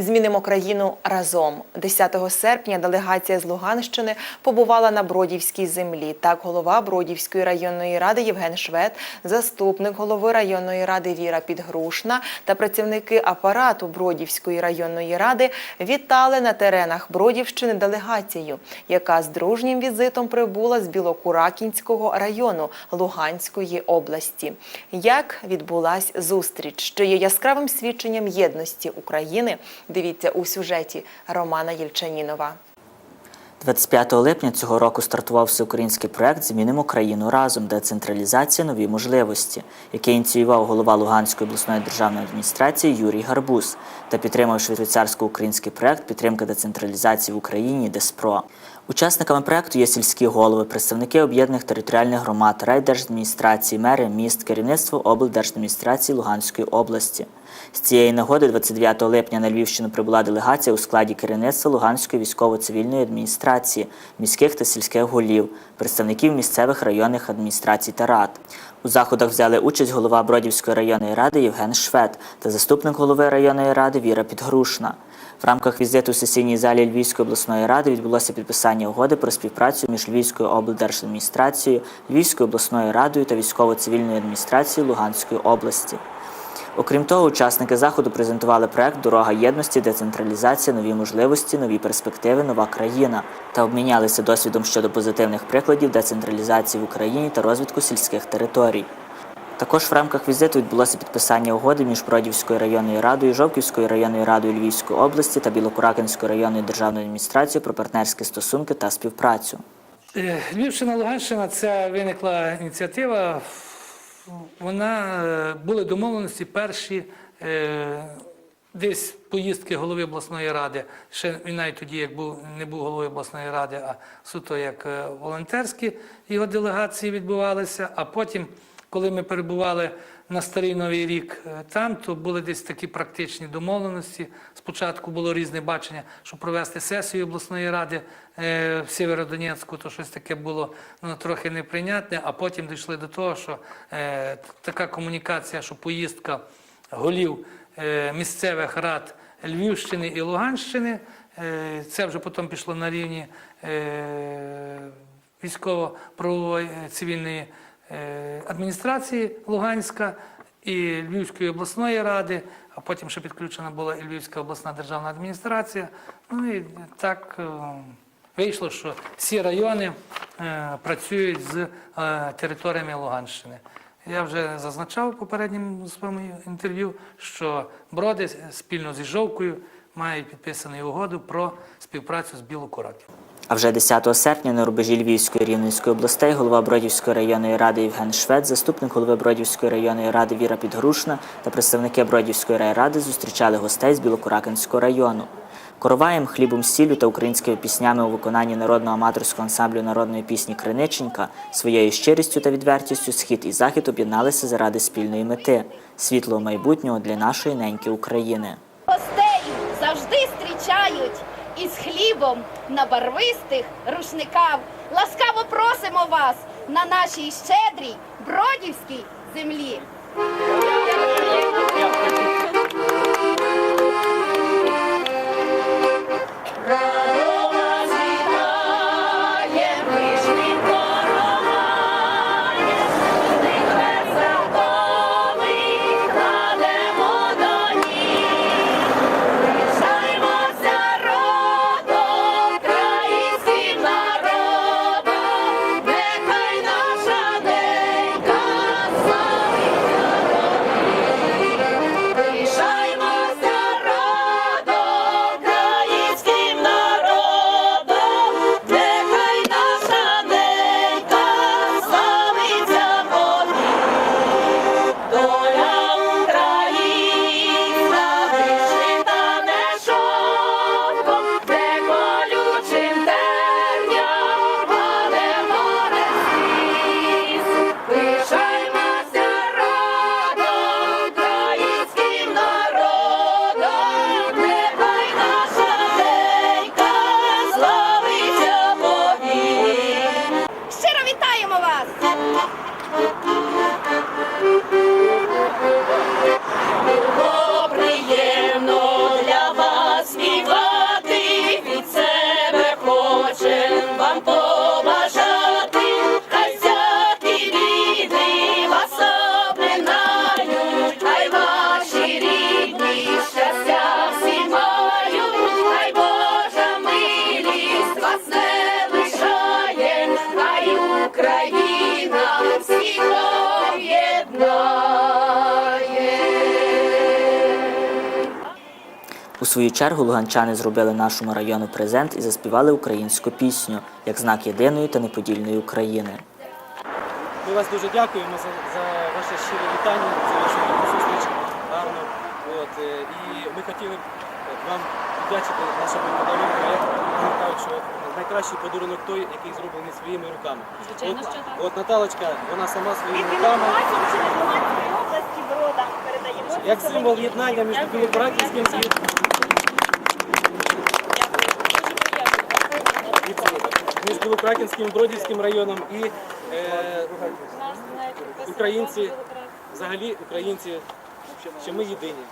Змінимо країну разом. 10 серпня делегація з Луганщини побувала на Бродівській землі. Так, голова Бродівської районної ради Євген Швед, заступник голови районної ради Віра Підгрушна та працівники апарату Бродівської районної ради вітали на теренах Бродівщини делегацію, яка з дружнім візитом прибула з Білокуракінського району Луганської області. Як відбулась зустріч, що є яскравим свідченням єдності України? Дивіться у сюжеті Романа Єльчанінова. 25 липня цього року стартував всеукраїнський проект Змінимо країну разом. Децентралізація нові можливості, який ініціював голова Луганської обласної державної адміністрації Юрій Гарбуз та підтримав швейцарсько-український проект Підтримка децентралізації в Україні ДЕСПРО. Учасниками проекту є сільські голови, представники об'єднаних територіальних громад, райдержадміністрації, мери, міст, керівництво облдержадміністрації Луганської області. З цієї нагоди 29 липня на Львівщину прибула делегація у складі керівництва Луганської військово-цивільної адміністрації, міських та сільських голів, представників місцевих районних адміністрацій та рад. У заходах взяли участь голова Бродівської районної ради Євген Швед та заступник голови районної ради Віра Підгрушна. В рамках візиту у сесійній залі Львівської обласної ради відбулося підписання угоди про співпрацю між Львівською облдержадміністрацією, Львівською обласною радою та військово-цивільною адміністрацією Луганської області. Окрім того, учасники заходу презентували проект Дорога єдності, децентралізація, нові можливості, нові перспективи, нова країна та обмінялися досвідом щодо позитивних прикладів децентралізації в Україні та розвитку сільських територій. Також в рамках візиту відбулося підписання угоди між Бродівською районною радою, Жовківською районною радою Львівської області та Білокуракинською районною державною адміністрацією про партнерські стосунки та співпрацю. Е, Львівщина, Луганщина, ця виникла ініціатива. Вона е, були домовленості перші е, десь поїздки голови обласної ради. Ще він навіть тоді, як був не був головою обласної ради, а суто як е, волонтерські його делегації відбувалися. А потім, коли ми перебували на старий новий рік е, там, то були десь такі практичні домовленості. Спочатку було різне бачення, щоб провести сесію обласної ради е, в Сєвєродонецьку, то щось таке було ну, трохи неприйнятне, а потім дійшли до того, що е, така комунікація, що поїздка голів е, місцевих рад Львівщини і Луганщини, е, це вже потім пішло на рівні е, військово-правової е, цивільної адміністрації Луганська і Львівської обласної ради, а потім ще підключена була і Львівська обласна державна адміністрація. Ну і так е, вийшло, що всі райони е, працюють з е, територіями Луганщини. Я вже зазначав в попередньому своєму інтерв'ю, що броди спільно зі Жовкою мають підписану угоду про співпрацю з Білокураків. А вже 10 серпня на рубежі Львівської Рівненської областей голова Бродівської районної ради Євген Швед, заступник голови Бродівської районної ради Віра Підгрушна та представники Бродівської райради зустрічали гостей з Білокуракинського району. Короваєм, хлібом, сіллю та українськими піснями у виконанні народного аматорського ансамблю народної пісні Криниченька своєю щирістю та відвертістю схід і захід об'єдналися заради спільної мети світлого майбутнього для нашої неньки України. Гостей завжди зустрічають із хлібом на барвистих рушниках. Ласкаво просимо вас на нашій щедрій бродівській землі. Свою чергу луганчани зробили нашому району презент і заспівали українську пісню як знак єдиної та неподільної України. Ми вас дуже дякуємо за, за ваше щире вітання, за вашу зустріч гарну. От, е, і ми хотіли б вам вдячити нашому подарунку. Як вони кажуть, що найкращий подарунок той, який зроблений своїми руками. Звичайно, от, що так. От Наталочка, вона сама своїми руками, як символ єднання між Білокураківським і і Бродівським районом і е, українці, взагалі українці, що ми єдині.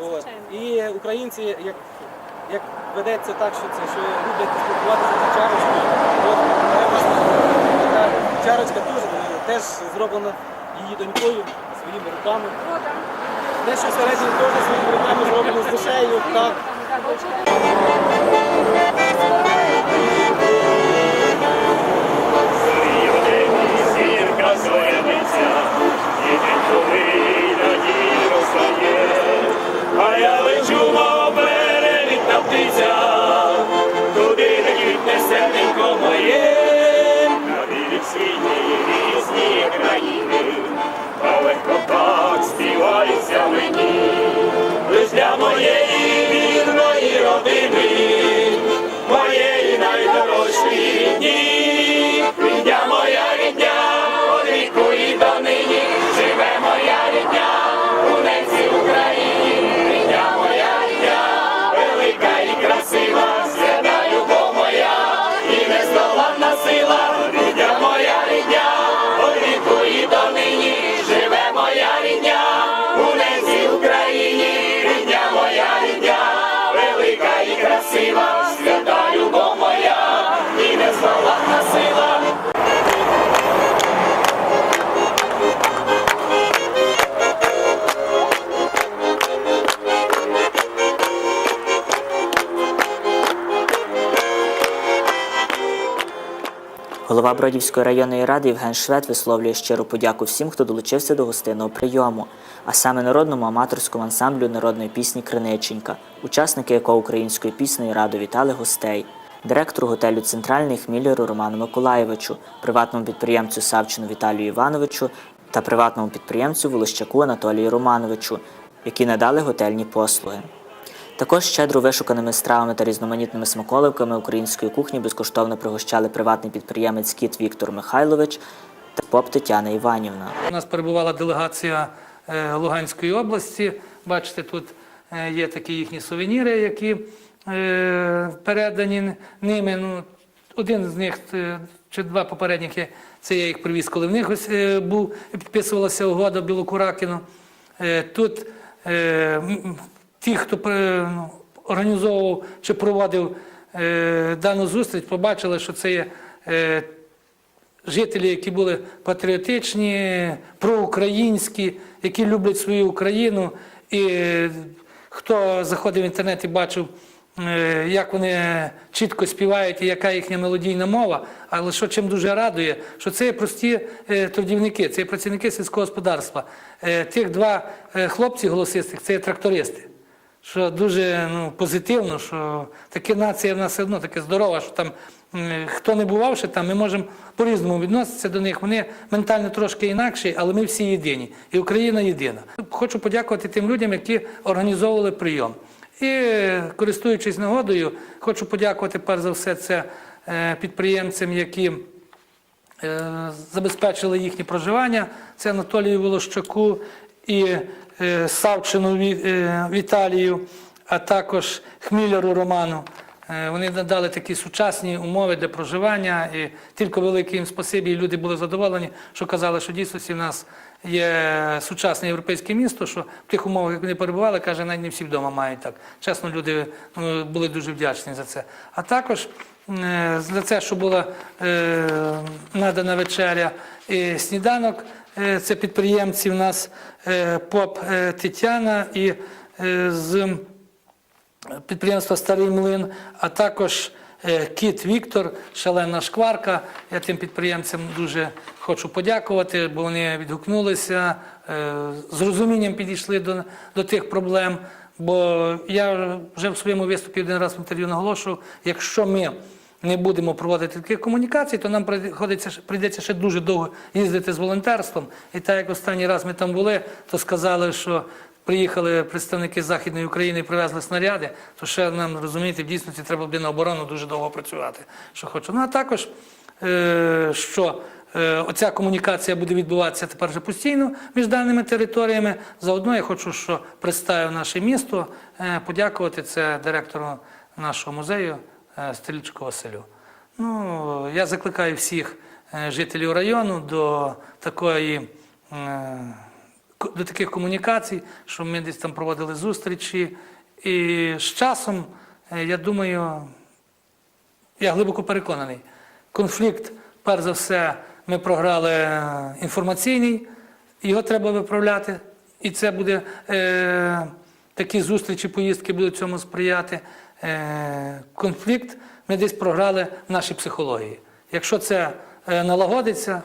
От. І українці, як, як ведеться так, що це що люблять спілкуватися за чарочкою. Така чарочка теж, теж зроблена її донькою своїми руками. Те, що всередині теж своїми руками зроблено з душею. Так. День надії а я лечу, мов перелітна птиця, Голова Бродівської районної ради Євген Швед висловлює щиру подяку всім, хто долучився до гостинного прийому, а саме народному аматорському ансамблю народної пісні Криниченька, учасники якого українською піснею радо вітали гостей, директору готелю Центральний Хміляру Роману Миколаєвичу, приватному підприємцю Савчину Віталію Івановичу та приватному підприємцю Волощаку Анатолію Романовичу, які надали готельні послуги. Також щедро вишуканими стравами та різноманітними смаколиками української кухні безкоштовно пригощали приватний підприємець Кіт Віктор Михайлович та поп Тетяна Іванівна. У нас перебувала делегація е, Луганської області. Бачите, тут е, є такі їхні сувеніри, які е, передані ними. Ну, один з них чи два попередники, це я їх привіз, коли в них ось був, підписувалася угода Білокуракіну. Тут ті, хто ну, організовував чи проводив е, дану зустріч, побачили, що це є е, жителі, які були патріотичні, проукраїнські, які люблять свою Україну. І е, хто заходив в інтернет і бачив, як вони чітко співають і яка їхня мелодійна мова, але що чим дуже радує, що це є прості трудівники, це є працівники сільського господарства. Тих два хлопці голосистих це є трактористи що дуже ну, позитивно, що така нація в нас все одно таке здорова, що там хто не бував ще там, ми можемо по-різному відноситися до них. Вони ментально трошки інакші, але ми всі єдині. І Україна єдина. Хочу подякувати тим людям, які організовували прийом. І користуючись нагодою, хочу подякувати перш за все це е, підприємцям, які е, забезпечили їхнє проживання. Це Анатолію Волощаку і Савчину Ві- е, Віталію, а також Хміляру Роману. Е, Вони надали такі сучасні умови для проживання, і тільки велике їм спасибі, і люди були задоволені, що казали, що дійсно в нас є сучасне європейське місто, що в тих умовах, як вони перебували, каже, навіть не всі вдома мають так. Чесно, люди ну, були дуже вдячні за це. А також е, за це, що була е, надана вечеря і сніданок, е, це підприємці в нас е, поп е, Тетяна і е, з підприємства Старий Млин, а також е, кіт Віктор, шалена шкварка. Я тим підприємцям дуже хочу подякувати, бо вони відгукнулися, е, з розумінням підійшли до, до тих проблем. Бо я вже в своєму виступі один раз в інтерв'ю наголошував, якщо ми не будемо проводити таких комунікацій, то нам приходиться, прийдеться ще дуже довго їздити з волонтерством. І так як останній раз ми там були, то сказали, що приїхали представники Західної України і привезли снаряди, то ще нам розумієте, в дійсності треба буде на оборону дуже довго працювати. Що хочу. Ну а також е, що е, оця комунікація буде відбуватися тепер вже постійно між даними територіями. Заодно я хочу, що представив наше місто, е, подякувати це директору нашого музею е, Стрільчику Василю. Ну, я закликаю всіх е, жителів району до такої. е, До таких комунікацій, що ми десь там проводили зустрічі. І з часом, я думаю, я глибоко переконаний, конфлікт, перш за все, ми програли інформаційний, його треба виправляти. І це буде е, такі зустрічі, поїздки будуть цьому сприяти. Е, конфлікт ми десь програли в нашій психології. Якщо це е, налагодиться,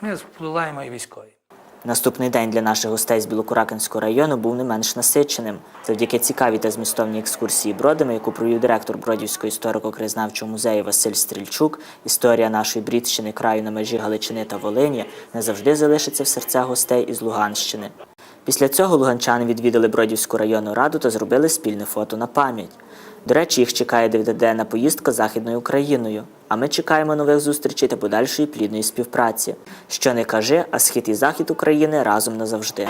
ми впливаємо і військові. Наступний день для наших гостей з Білокуракинського району був не менш насиченим. Завдяки цікавій та змістовній екскурсії бродами, яку провів директор Бродівського історико-краєзнавчого музею Василь Стрільчук, історія нашої Брідщини, краю на межі Галичини та Волині не завжди залишиться в серцях гостей із Луганщини. Після цього луганчани відвідали Бродівську районну раду та зробили спільне фото на пам'ять. До речі, їх чекає дев'ятиденна поїздка Західною Україною. А ми чекаємо нових зустрічей та подальшої плідної співпраці. Що не кажи, а схід і захід України разом назавжди.